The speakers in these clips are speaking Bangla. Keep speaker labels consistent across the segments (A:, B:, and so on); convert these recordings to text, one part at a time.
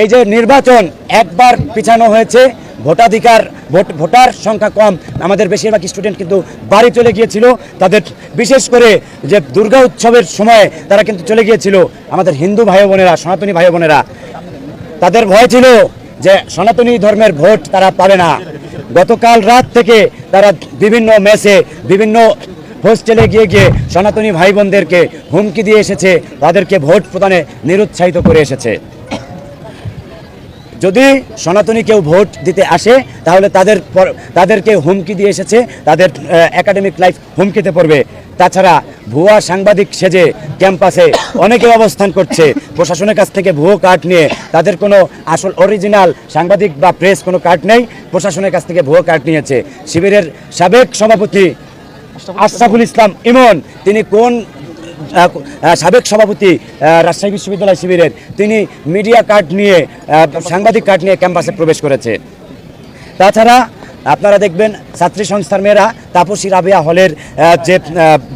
A: এই যে নির্বাচন একবার পিছানো হয়েছে, ভোটাধিকার, ভোট, ভোটার সংখ্যা কম, আমাদের বেশিরভাগ স্টুডেন্ট কিন্তু বাড়ি চলে গিয়েছিল। তাদের বিশেষ করে যে দুর্গা উৎসবের সময় তারা কিন্তু চলে গিয়েছিল, আমাদের হিন্দু ভাই বোনেরা, সনাতনী ভাই বোনেরা। তাদের ভয় ছিল যে সনাতনী ধর্মের ভোট তারা পাবে না। গতকাল রাত থেকে তারা বিভিন্ন মেসে বিভিন্ন হোস্টেলে গিয়ে গিয়ে সনাতনী ভাই বোনদেরকে হুমকি দিয়ে এসেছে, তাদেরকে ভোট প্রদানে নিরুৎসাহিত করে এসেছে। যদি সনাতনী কেউ ভোট দিতে আসে, তাহলে তাদের তাদেরকে হুমকি দিয়ে এসেছে, তাদের একাডেমিক লাইফ হুমকিতে পড়বে। তাছাড়া ভুয়া সাংবাদিক সেজে ক্যাম্পাসে অনেকে অবস্থান করছে। প্রশাসনের কাছ থেকে ভুয়ো কার্ড নিয়ে তাদের কোনো আসল অরিজিনাল সাংবাদিক বা প্রেস কোনো কার্ড নেই, প্রশাসনের কাছ থেকে ভুয়ো কার্ড নিয়েছে। শিবিরের সাবেক সভাপতি আশরাফুল ইসলাম ইমন, তিনি কোন সাবেক সভাপতি রাজশাহী বিশ্ববিদ্যালয় শিবিরের। তিনি মিডিয়া কার্ড নিয়ে সাংবাদিক কার্ড নিয়ে ক্যাম্পাসে প্রবেশ করেছে। তাছাড়া আপনারা দেখবেন, ছাত্রী সংস্থার মেয়েরা তাপসী রাবিয়া হলের যে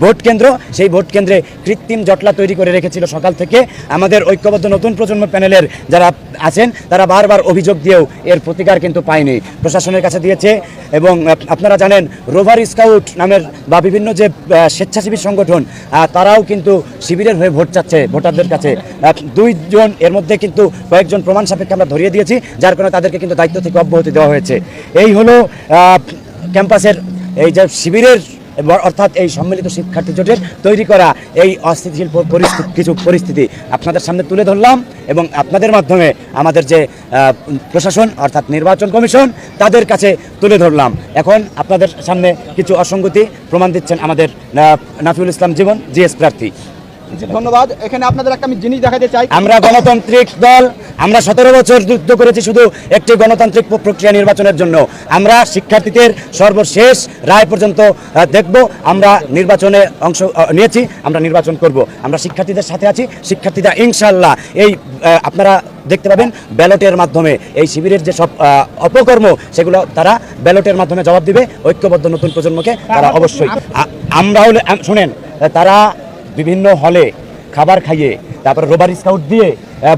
A: ভোট কেন্দ্র, সেই ভোট কেন্দ্রে কৃত্রিম জটলা তৈরি করে রেখেছিল সকাল থেকে। আমাদের ঐক্যবদ্ধ নতুন প্রজন্ম প্যানেলের যারা আছেন, তারা বারবার অভিযোগ দিয়েও এর প্রতিকার কিন্তু পায়নি। প্রশাসনের কাছে দিয়েছে এবং আপনারা জানেন, রোভার স্কাউট নামের বা বিভিন্ন যে স্বেচ্ছাসেবী সংগঠন তারাও কিন্তু শিবিরের হয়ে ভোট চাচ্ছে ভোটারদের কাছে। দুইজন এর মধ্যে কিন্তু কয়েকজন প্রমাণ সাপেক্ষে আমরা ধরিয়ে দিয়েছি, যার কারণে তাদেরকে কিন্তু দায়িত্ব থেকে অব্যাহতি দেওয়া হয়েছে। এই হলো ক্যাম্পাসের এই যে শিবিরের অর্থাৎ এই সম্মিলিত শিক্ষার্থী জোটের তৈরি করা এই অস্থিতিশীল পরিস্থিতি কিছু পরিস্থিতি আপনাদের সামনে তুলে ধরলাম এবং আপনাদের মাধ্যমে আমাদের যে প্রশাসন অর্থাৎ নির্বাচন কমিশন তাদের কাছে তুলে ধরলাম। এখন আপনাদের সামনে কিছু অসঙ্গতি প্রমাণ দিচ্ছেন আমাদের নাফিউল ইসলাম জীবন, জিএস প্রার্থী।
B: ধন্যবাদ। এখানে আপনাদের একটা আমি জিনিস দেখাতে চাই।
A: আমরা গণতান্ত্রিক দল আমরা সতেরো বছর যুদ্ধ করেছি শুধু একটি গণতান্ত্রিক প্রক্রিয়া নির্বাচনের জন্য। আমরা শিক্ষার্থীদের সর্বশেষ রায় পর্যন্ত দেখব। আমরা নির্বাচনে অংশ নিয়েছি আমরা নির্বাচন করব। আমরা শিক্ষার্থীদের সাথে আছি। শিক্ষার্থীরা ইনশাল্লাহ এই আপনারা দেখতে পাবেন ব্যালটের মাধ্যমে। এই শিবিরের যে সব অপকর্ম সেগুলো তারা ব্যালটের মাধ্যমে জবাব দিবে। ঐক্যবদ্ধ নতুন প্রজন্মকে তারা অবশ্যই। আমরা হলে শোনেন তারা বিভিন্ন হলে খাবার খাইয়ে তারপরে রোবার স্কাউট দিয়ে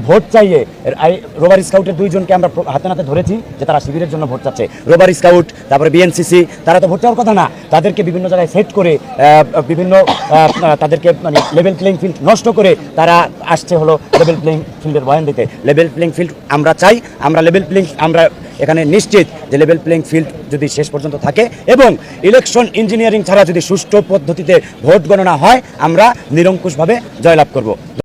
A: ভোট চাইয়ে রোবার স্কাউটের দুইজনকে আমরা হাতে নাতে ধরেছি যে তারা শিবিরের জন্য ভোট চাচ্ছে। রোবার স্কাউট, তারপরে বিএনসিসি, তারা তো ভোট চাওয়ার কথা না, তাদেরকে বিভিন্ন জায়গায় সেট করে বিভিন্ন তাদেরকে মানে লেভেল প্লেইং ফিল্ড নষ্ট করে তারা আসছে হলো লেভেল প্লেইং ফিল্ডের বয়ান দিতে। লেভেল প্লেইং ফিল্ড আমরা চাই, আমরা লেভেল প্লেইং আমরা এখানে নিশ্চিত যে লেভেল প্লেইং ফিল্ড যদি শেষ পর্যন্ত থাকে এবং ইলেকশন ইঞ্জিনিয়ারিং ছাড়া যদি সুষ্ঠু পদ্ধতিতে ভোট গণনা হয়, আমরা নিরঙ্কুশভাবে জয়লাভ করব।